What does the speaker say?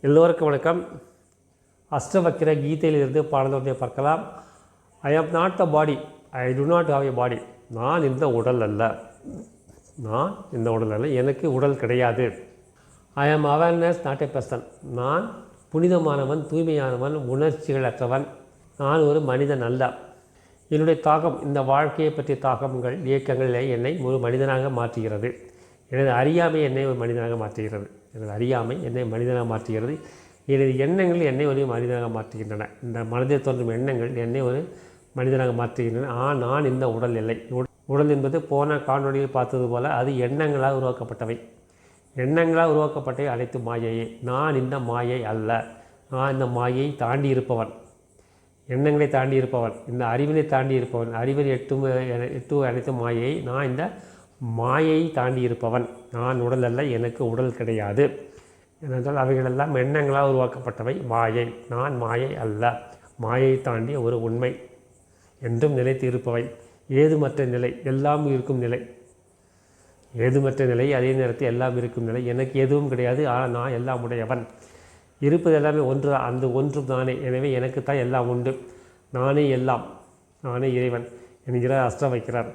எல்லோருக்கும் வணக்கம். அஷ்டவக்கிர கீதையிலிருந்து பாடலத்தை பார்க்கலாம். I am not the body I do not have a body நான் இந்த உடல் அல்ல. நான் இந்த உடல் அல்ல. எனக்கு உடல் கிடையாது. ஐ ஆம் அவேர்னஸ் நாட் எ பர்சன் நான் புனிதமானவன் தூய்மையானவன் உணர்ச்சிகளற்றவன் நான் ஒரு மனிதன் அல்ல. என்னுடைய தாகம் இந்த வாழ்க்கையை பற்றிய தாகங்கள் இயக்கங்களில் என்னை ஒரு மனிதனாக மாற்றுகிறது. எனது அறியாமை என்னை ஒரு மனிதனாக மாற்றுகிறது. எனது அறியாமை என்னை மனிதனாக மாற்றுகிறது. எனது எண்ணங்கள் என்னை ஒரு மனிதனாக மாற்றுகின்றன. இந்த மனதில் தோன்றும் எண்ணங்கள் என்னை ஒரு மனிதனாக மாற்றுகின்றன. ஆ நான் இந்த உடல் இல்லை உட- உடல் என்பது போன காணொலியில் பார்த்தது போல அது எண்ணங்களால் உருவாக்கப்பட்டவை. எண்ணங்களால் உருவாக்கப்பட்ட அனைத்து மாயையே. நான் இந்த மாயை அல்ல. நான் இந்த மாயை தாண்டி இருப்பவன். எண்ணங்களை தாண்டி இருப்பவன். இந்த அறிவினை தாண்டி இருப்பவன். அறிவில் எட்டும் எட்டு அனைத்து மாயை நான் இந்த மாயை தாண்டி இருப்பவன். நான் உடல் அல்ல எனக்கு உடல் கிடையாது. ஏனென்றால் அவைகளெல்லாம் எண்ணங்களாக உருவாக்கப்பட்டவை. மாயை. நான் மாயை அல்ல. மாயை தாண்டிய ஒரு உண்மை என்றும் நிலைத்து இருப்பவை. ஏதுமற்ற நிலை எல்லாம் இருக்கும் நிலை. ஏதுமற்ற நிலை அதே நேரத்தில் எல்லாம் இருக்கும் நிலை. எனக்கு எதுவும் கிடையாது ஆனால் நான் எல்லாம் உடையவன். இருப்பது எல்லாமே ஒன்று அந்த ஒன்றும் நானே எனவே எனக்கு தான் எல்லாம் உண்டு. நானே எல்லாம். நானே இறைவன் என்கிறார் அஷ்டம் வைக்கிறார்.